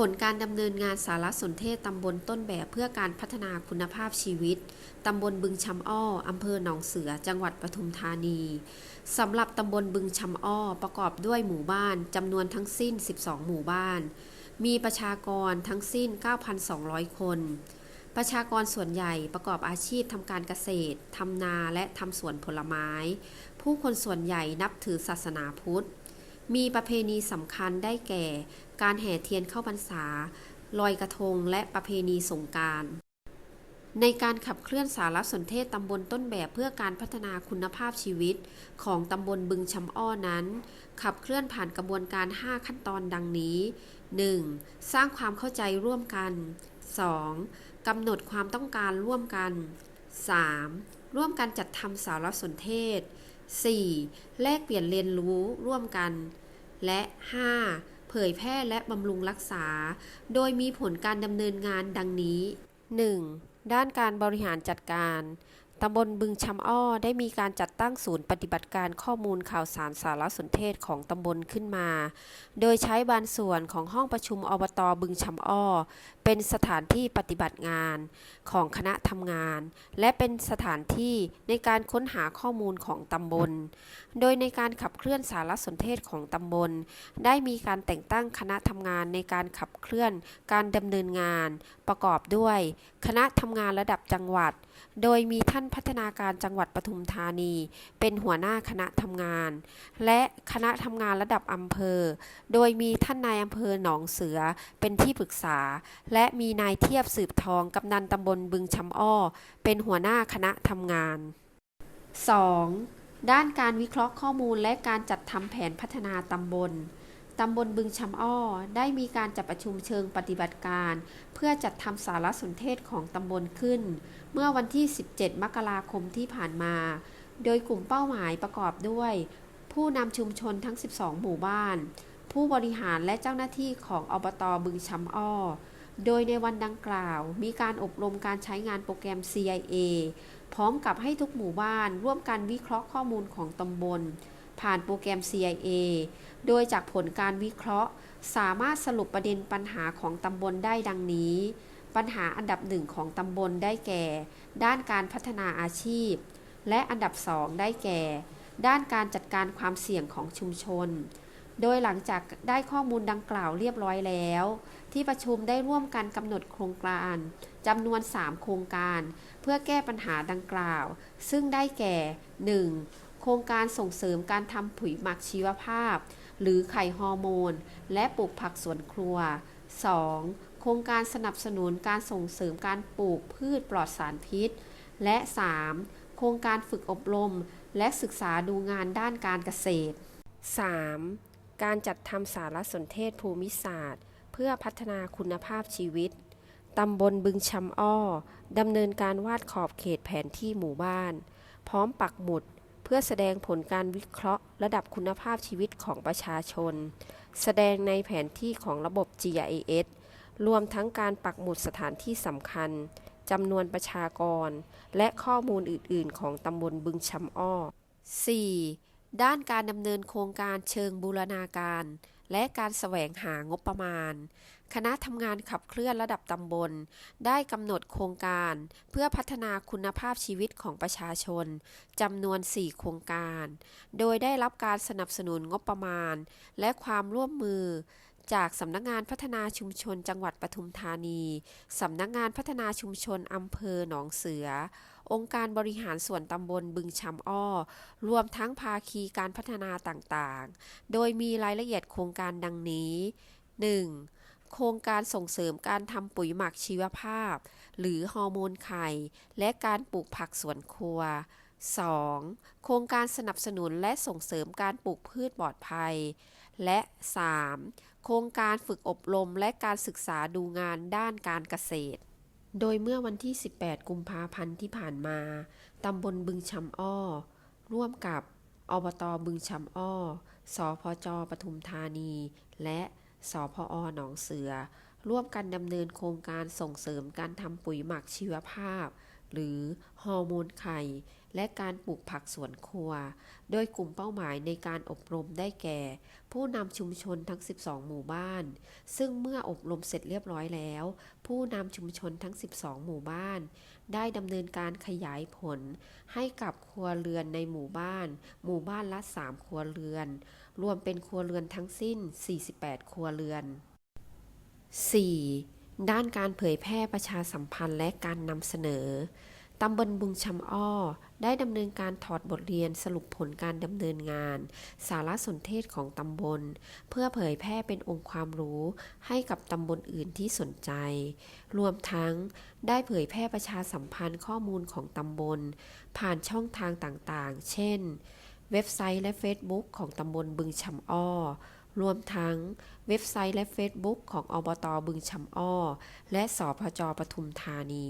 ผลการดำเนินงานสารสนเทศตำบลต้นแบบเพื่อการพัฒนาคุณภาพชีวิต ตำบลบึงชำอ้อ อำเภอหนองเสือ จังหวัดปทุมธานี สำหรับตำบลบึงชำอ้อ ประกอบด้วยหมู่บ้านจำนวนทั้งสิ้น 12 หมู่บ้าน มีประชากรทั้งสิ้น 9,200 คน ประชากรส่วนใหญ่ประกอบอาชีพทำการเกษตร ทำนาและทำสวนผลไม้ ผู้คนส่วนใหญ่นับถือศาสนาพุทธ มีประเพณีสำคัญได้แก่ การแห่เทียนเข้าพรรษา ลอยกระทงและประเพณีสงการในการขับเคลื่อนสารสนเทศตำบลต้นแบบเพื่อการพัฒนาคุณภาพชีวิตของตำบลบึงชำอ้อนั้น ขับเคลื่อนผ่านกระบวนการ 5 ขั้นตอนดังนี้ 1. สร้างความเข้าใจร่วมกัน 2. กำหนดความต้องการร่วมกัน 3. ร่วมกันจัดทำสารสนเทศ 4. แลกเปลี่ยนเรียนรู้ร่วมกัน และ 5. เผยแพร่และบำรุงรักษา โดยมีผลการดำเนินงานดังนี้ 1. ด้านการบริหารจัดการ ตำบลบึงชำอ้อได้มีการจัดตั้งศูนย์ปฏิบัติการข้อมูลข่าวสารสารสนเทศของตำบลขึ้นมา โดยใช้บางส่วนของห้องประชุมอบตบึงชำอ้อ เป็นสถานที่ปฏิบัติงานของคณะทำงาน และเป็นสถานที่ในการค้นหาข้อมูลของตำบล โดยในการขับเคลื่อนสารสนเทศของตำบล ได้มีการแต่งตั้งคณะทำงานในการขับเคลื่อนการดำเนินงาน ประกอบด้วย คณะทำงานระดับจังหวัด โดยมีท่านพัฒนาการจังหวัดปทุมธานี เป็นหัวหน้าคณะทำงาน และคณะทำงานระดับอำเภอ โดยมีท่านนายอำเภอหนองเสือเป็นที่ปรึกษา และมีนายเทียบสืบทองกำนันตำบลบึงชำอ้อ เป็นหัวหน้าคณะทำงาน 2. ด้านการวิเคราะห์ข้อมูลและการจัดทำแผนพัฒนาตำบล ตำบลบึงชำอ้อ ได้มีการจัดประชุมเชิงปฏิบัติการ เพื่อจัดทำสารสนเทศของตำบลขึ้น เมื่อวันที่ 17 มกราคมที่ผ่านมา โดยกลุ่มเป้าหมายประกอบด้วย ผู้นำชุมชนทั้ง 12 หมู่บ้าน ผู้บริหารและเจ้าหน้าที่ของอบตบึงชำอ้อ โดยในวันดังกล่าว มีการอบรมการใช้งานโปรแกรม CIA พร้อมกับให้ทุกหมู่บ้านร่วมกันวิเคราะห์ข้อมูลของตำบล ผ่านโปรแกรม CIA โดยจากผลการวิเคราะห์ สามารถสรุปประเด็นปัญหาของตำบลได้ดังนี้ ปัญหาอันดับหนึ่งของตำบลได้แก่ ด้านการพัฒนาอาชีพ และอันดับสองได้แก่ ด้านการจัดการความเสี่ยงของชุมชน โดยหลังจากได้ข้อมูลดังกล่าวเรียบร้อยแล้ว ที่ประชุมได้ร่วมกันกำหนดโครงการจำนวน 3 โครงการ เพื่อแก้ปัญหาดังกล่าว ซึ่งได้แก่ 1. โครงการส่งเสริมการทำปุ๋ยหมักชีวภาพ หรือไข่ฮอร์โมน และปลูกผักสวนครัว 2. โครงการสนับสนุนการส่งเสริมการปลูกพืชปลอดสารพิษ และ 3. โครงการฝึกอบรม และศึกษาดูงานด้านการเกษตร 3. การจัดทำสารสนเทศภูมิศาสตร์ เพื่อพัฒนาคุณภาพชีวิตตำบลบึงชำอ้อ ดำเนินการวาดขอบเขตแผนที่หมู่บ้าน พร้อมปักหมุด เพื่อแสดงผลการวิเคราะห์ระดับคุณภาพชีวิตของประชาชน แสดงในแผนที่ของระบบ GIS รวมทั้งการปักหมุดสถานที่สำคัญจำนวนประชากร และข้อมูลอื่น ๆ ของตำบลบึงชำอ้อ 4. ด้านการดำเนินโครงการเชิงบูรณาการ และการแสวงหางบประมาณ คณะทำงานขับเคลื่อนระดับตำบล ได้กำหนดโครงการ เพื่อพัฒนาคุณภาพชีวิตของประชาชนจำนวน 4 โครงการ โดยได้รับการสนับสนุนงบประมาณ และความร่วมมือจากสำนักงานพัฒนาชุมชนจังหวัดปทุมธานี สำนักงานพัฒนาชุมชนอำเภอหนองเสือ องค์การบริหารส่วนตำบลบึงชำอ้อ รวมทั้งภาคีการพัฒนาต่างๆ โดยมีรายละเอียดโครงการดังนี้ 1. โครงการส่งเสริมการทำปุ๋ยหมักชีวภาพ หรือฮอร์โมนไข่ และการปลูกผักสวนครัว 2. โครงการสนับสนุนและส่งเสริมการปลูกพืชปลอดภัย และ 3. โครงการฝึกอบรมและการศึกษาดูงานด้านการเกษตร โดยเมื่อวันที่ 18 กุมภาพันธ์ที่ผ่านมา ตำบลบึงชำอ้อ ร่วมกับอบตบึงชำอ้อ สพจปทุมธานี และสพอหนองเสือ ร่วมกันดำเนินโครงการส่งเสริมการทำปุ๋ยหมักชีวภาพ หรือฮอร์โมนไข่ และการปลูกผักสวนครัว โดยกลุ่มเป้าหมายในการอบรมได้แก่ ผู้นำชุมชนทั้ง 12 หมู่บ้าน ซึ่งเมื่ออบรมเสร็จเรียบร้อยแล้ว ผู้นำชุมชนทั้ง 12 หมู่บ้าน ได้ดำเนินการขยายผล ให้กับครัวเรือนในหมู่บ้าน หมู่บ้านละ 3 ครัวเรือน รวมเป็นครัวเรือนทั้งสิ้น 48 ครัวเรือน 4. ด้านการเผยแพร่ประชาสัมพันธ์และการนำเสนอ ตำบลบึงชำอ้อ ได้ดำเนินการถอดบทเรียนสรุปผลการดำเนินงาน สารสนเทศของตำบล เพื่อเผยแพร่เป็นองค์ความรู้ให้กับตำบลอื่นที่สนใจ รวมทั้งได้เผยแพร่ประชาสัมพันธ์ข้อมูลของตำบล ผ่านช่องทางต่างๆ เช่น เว็บไซต์และ Facebook ของตำบลบึงชำอ้อรวมทั้งเว็บไซต์และ Facebook ของอบตบึงชำอ้อ และสพจปทุมธานี